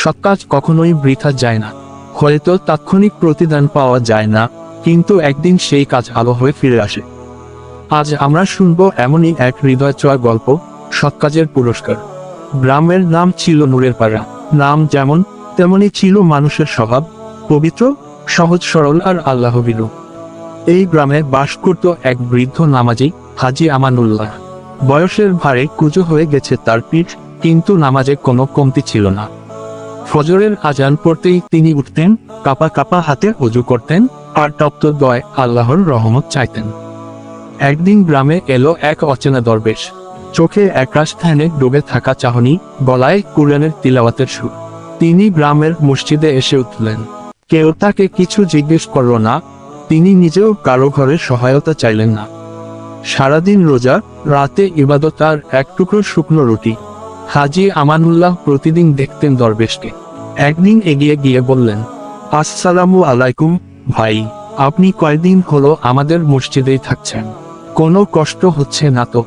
সৎ কাজ কখনোই বৃথা যায় না। হয়তো তাৎক্ষণিক প্রতিদান পাওয়া যায় না, কিন্তু একদিন সেই কাজ আলো হয়ে ফিরে আসে। আজ আমরা শুনব এমনই এক হৃদয় ছোঁয়া গল্প, সৎ কাজের পুরস্কার। গ্রামের নাম ছিল নূরের পাড়া। নাম যেমন, তেমনি ছিল মানুষের স্বভাব, পবিত্র, সহজ সরল আর আল্লাহবিরু এই গ্রামে বাস করত এক বৃদ্ধ নামাজি, হাজি আমানুল্লাহ। বয়সের ভারে কুজো হয়ে গেছে তার পিঠ, কিন্তু নামাজে কোনো কমতি ছিল না। ফজরের আজান পড়তেই তিনি উঠতেন, কাপা কাপা হাতে অজু করতেন আর তপ্ত দয় আল্লাহর রহমত চাইতেন। একদিন গ্রামে এলো এক অচেনা দরবেশ। চোখে একরাশ ধ্যানে ডুবে থাকা চাহনি, গলায় কুরআনের তিলাওয়াতের সুর। তিনি গ্রামের মসজিদে এসে উঠলেন। কেউ তাকে কিছু জিজ্ঞেস করল না, তিনি নিজেও কারও ঘরে সহায়তা চাইলেন না। সারাদিন রোজা, রাতে ইবাদত আর এক টুকরো শুকনো রুটি। হাজি আমানুল্লাহ প্রতিদিন দেখতেন দরবেশকে। একদিন এগিয়ে গিয়ে বললেন, আসসালামু আলাইকুম, ভাই, আপনি কয়দিন হলো আমাদের মসজিদেই থাকছেন? কোনো কষ্ট হচ্ছে না তো?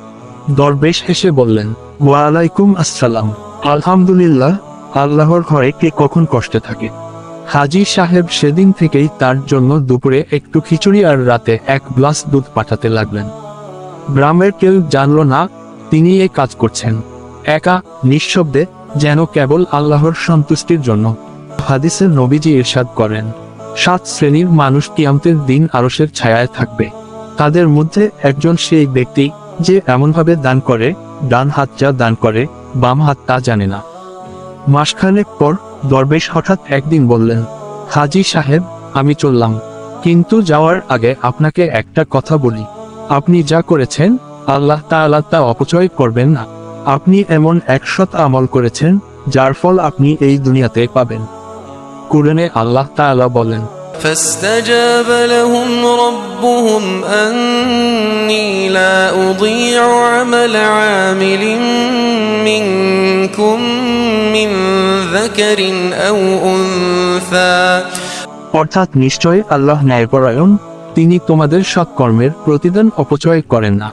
দরবেশ হেসে বললেন, ওয়ালাইকুম আসসালাম, আলহামদুলিল্লাহ, আল্লাহর ঘরে কে কখন কষ্টে থাকে? হাজি সাহেব সেদিন থেকেই তার জন্য দুপুরে একটু খিচুড়ি আর রাতে এক গ্লাস দুধ পাঠাতে লাগলেন। গ্রামের কেউ জানল না, তিনি এ কাজ করছেন। একা, নিঃশব্দে, যেন কেবল আল্লাহর সন্তুষ্টির জন্য। হাদিসের নবীজি ইরশাদ করেন, সাত শ্রেণির মানুষ কিয়ামতের দিন আরসের ছায়ায় থাকবে। তাদের মধ্যে একজন সেই ব্যক্তি যে এমনভাবে দান করে, ডান হাত যা দান করে, বাম হাত তা জানে না। মাসখানেক পর দরবেশ হঠাৎ একদিন বললেন, হাজি সাহেব, আমি চললাম। কিন্তু যাওয়ার আগে আপনাকে একটা কথা বলি। আপনি যা করেছেন, আল্লাহ তাআলা তা অপচয় করবেন না। আপনি এমন একশত আমল করেছেন যার ফল আপনি এই দুনিয়াতে পাবেন কুরআনে আল্লাহ তাআলা বলেন فاستجاب لهم ربهم أني لا أضيع عمل عامل منكم من ذكر أو أنثى অর্থাৎ নিশ্চয় আল্লাহ ন্যায়পরায়ণ তিনি তোমাদের সৎকর্মের প্রতিদান অপচয় করেন না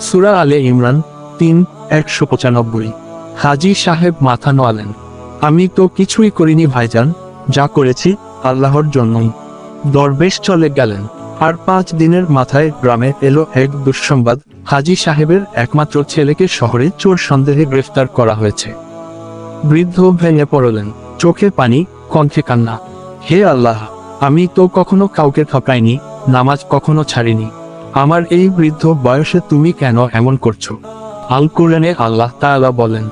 সুরা আলে ইমরান তিন একশো পঁচানব্বই। হাজি সাহেব মাথা নোয়ালেন। আমি তো কিছুই করিনি ভাইজান, যা করেছি, আল্লাহর জন্যই। দরবেশ চলে গেলেন। আর পাঁচ দিনের মাথায় গ্রামে এলো এক দুঃসংবাদ। হাজি সাহেবের একমাত্র ছেলেকে শহরে চোর সন্দেহে গ্রেফতার করা হয়েছে। বৃদ্ধ ভেঙে পড়লেন। চোখে পানি, কণ্ঠে কান্না। হে আল্লাহ, আমি তো কখনো কাউকে ঠকাইনি, নামাজ কখনো ছাড়িনি। আমার এই বৃদ্ধ বয়সে তুমি কেন এমন করছ? আল কোরআনে আল্লাহ তাআলা বলেন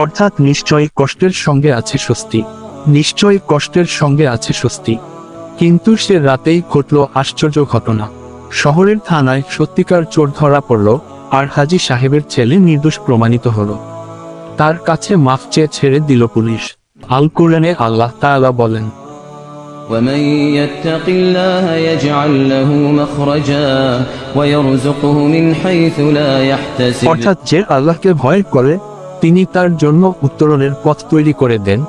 অর্থাৎ নিশ্চয়ই কষ্টের সঙ্গে আছে স্বস্তি নিশ্চয়ই কষ্টের সঙ্গে আছে স্বস্তি। কিন্তু সে রাতেই ঘটল আশ্চর্য ঘটনা। শহরের থানায় সত্যিকার চোর ধরা পড়ল আর হাজি সাহেবের ছেলে নির্দোষ প্রমাণিত হলো। তার কাছে মাফ চেয়ে ছেড়ে দিল পুলিশ আল কোরআনে আল্লাহ তাআলা বলেন ومن يتق الله يجعل له مخرجا ويرزقه من حيث لا يحتسب অর্থাৎ যে আল্লাহকে ভয় করে তিনি তার জন্য উত্তরণের পথ তৈরি করে দেন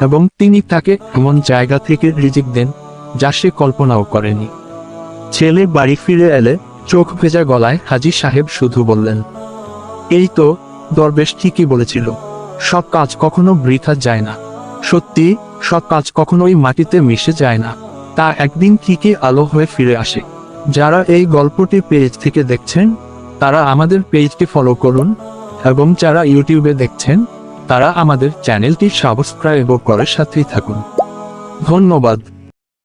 এবং তিনি তাকে এমন জায়গা থেকে রিজিক দেন যা সে কল্পনাও করেনি ছেলে বাড়ি ফিরে এলে চোখ ভেজা গলায় হাজি সাহেব শুধু বললেন এই তো দরবেশ ঠিকই বলেছিল। সব কাজ কখনো বৃথা যায় না। সত্যি সব কাজ কখনোই মাটিতে মিশে যায় না। তা একদিন ঠিকই আলো হয়ে ফিরে আসে। যারা এই গল্পটি পেজ থেকে দেখছেন, তারা আমাদের পেজটি ফলো করুন এবং যারা ইউটিউবে দেখছেন, তারা আমাদের চ্যানেলটি সাবস্ক্রাইব করে সাথেই থাকুন। ধন্যবাদ।